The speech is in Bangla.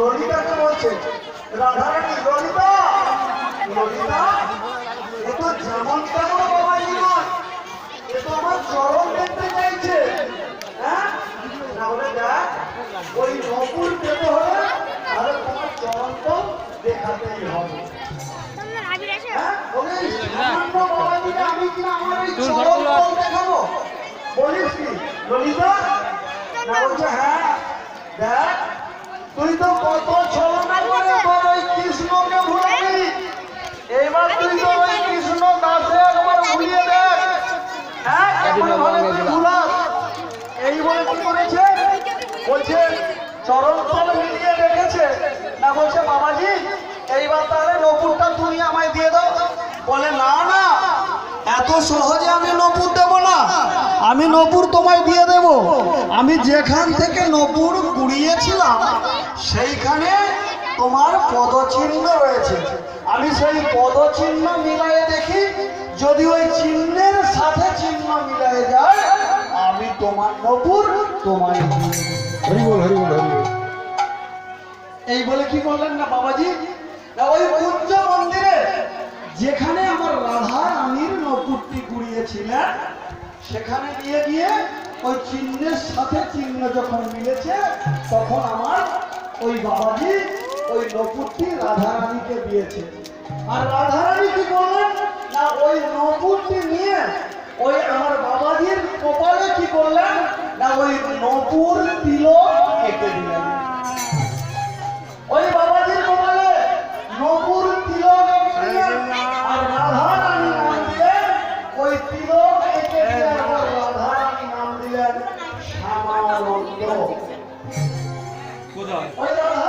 ললিতাকে বলছে? রাধারানী ললিতা! ললিতা এ তো যেমন তেমন বাবাজি নয় এ তো আমার চরণ দেখতে চাইছে। হ্যাঁ? তাহলে দেখ ওই নকুল পেতে হলে তাহলে তোমার চরণ তো দেখাতেই হবে। হ্যাঁ? ওরে এই সামান্য বাবাজিকে আমি কিনা আমার এই তোর চরণ ঘরগুলো তল দেখাবো? বলিস কি? ললিতা না বলছে হ্যাঁ। দেখ তুই তো কত ছলনা করে তোর ওই কৃষ্ণকে ভুলাবি এইবার তুই তো ওই কৃষ্ণ দাসে একবার ভুলিয়ে দেখ। হ্যাঁ কেমন ভাবে তুই ভুলাস। এই বলে কি করেছে? বলছে? চরণ তল মিলিয়ে রেখেছে। না বলছে বাবাজি এইবার তাহলে নপুরটা তুমি আমায় দিয়ে দাও। বলে না না এত সহজে আমি নপুর দেব না আমি নপুর তোমায় দিয়ে দেব। আমি যেখান থেকে নপুর কুড়িয়েছিলাম সেইখানে তোমার পদচিহ্ন রয়েছে। আমি সেই পদচিহ্ন মিলায়ে দেখি যদি ওই চিহ্নের সাথে চিহ্ন মিলায়ে যায় আমি তোমার নপুর তোমায় দিয়ে দেব। হরি বল হরি বল এই বলে কি করলেন না বাবাজি? ওই কুঞ্জ মন্দিরে যেখানে আমার রাধা রানীর নপুরটি কুড়িয়েছিলেন সেখানে নিয়ে গিয়ে ওই চিহ্নের সাথে চিহ্ন যখন মিলেছে, তখন আমার ওই বাবাজি, ওই নপুরটি রাধা রানীকে দিয়েছে। আর রাধা রানী কি করলেন? না, ওই নপুরটি নিয়ে ওই আমার বাবাজির কপালে কি করলেন? না, ওই নপুর তিলক ওই যে